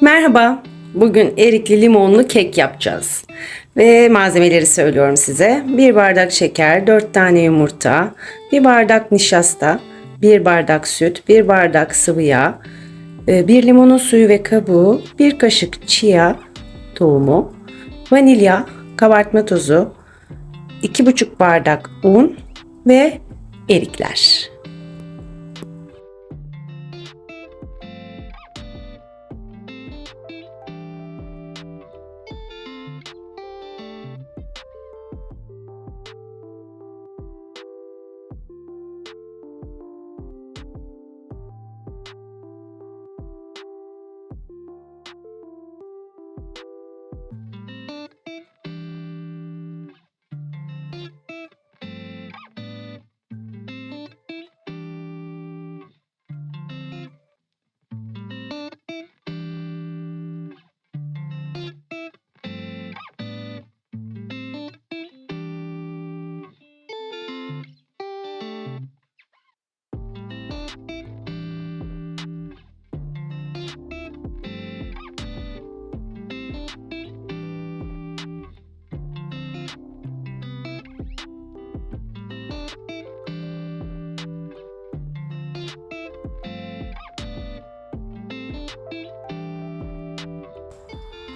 Merhaba. Bugün erikli limonlu kek yapacağız. Ve malzemeleri söylüyorum size. 1 bardak şeker, 4 tane yumurta, 1 bardak nişasta, 1 bardak süt, 1 bardak sıvı yağ, 1 limonun suyu ve kabuğu, 1 kaşık chia tohumu, vanilya, kabartma tozu, 2,5 bardak un ve erikler.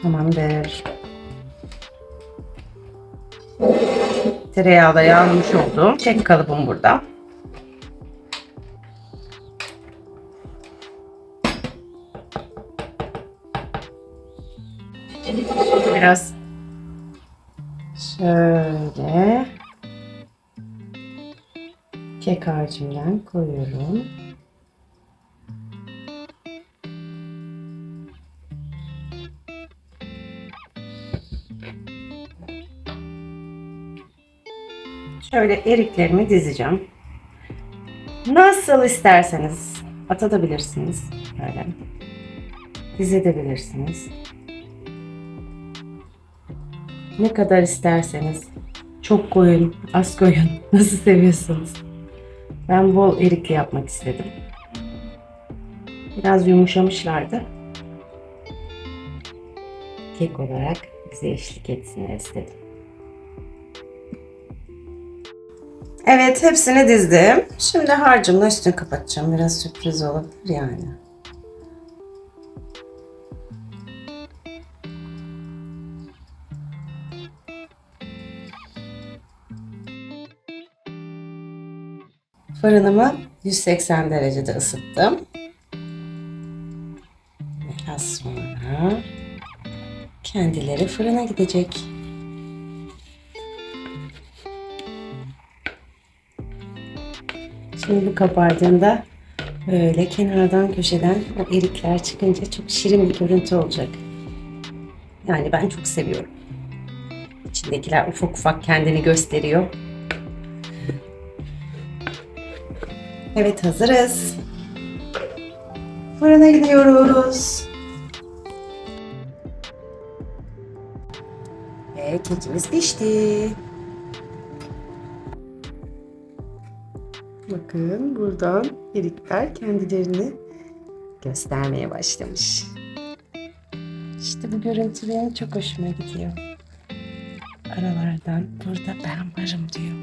Tamamdır. Tereyağı da yağlamış oldum. Kek kalıbım burada. Biraz şöyle kek harcından koyuyorum. Şöyle eriklerimi dizeceğim. Nasıl isterseniz atabilirsiniz. Böyle. Dizebilirsiniz. Ne kadar isterseniz. Çok koyun, az koyun. Nasıl seviyorsunuz? Ben bol erikli yapmak istedim. Biraz yumuşamışlardı. Kek olarak bize eşlik etsinler istedim. Evet hepsini dizdim. Şimdi harcımla üstünü kapatacağım. Biraz sürpriz olabilir yani. Fırınımı 180 derecede ısıttım. Biraz sonra kendileri fırına gidecek. Şimdi bu kabardığında böyle kenardan köşeden o erikler çıkınca çok şirin bir görüntü olacak. Yani ben çok seviyorum. İçindekiler ufak ufak kendini gösteriyor. Evet hazırız. Fırına gidiyoruz. Ve kekimiz pişti. Bakın buradan erikler kendilerini göstermeye başlamış. İşte bu görüntü benim çok hoşuma gidiyor. Aralardan burada ben varım diyor.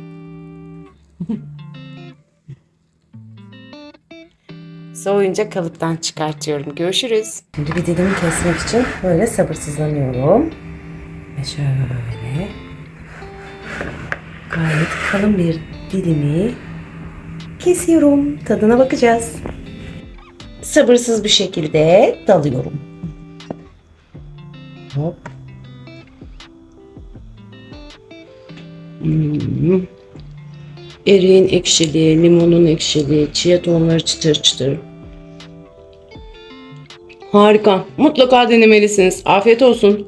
Soğuyunca kalıptan çıkartıyorum. Görüşürüz. Şimdi bir dilimi kesmek için böyle sabırsızlanıyorum. Ve şöyle gayet kalın bir dilimi kesiyorum. Tadına bakacağız. Sabırsız bir şekilde dalıyorum. Hop. Hmm. Eriğin ekşiliği, limonun ekşiliği, chia tohumları çıtır çıtır. Harika. Mutlaka denemelisiniz. Afiyet olsun.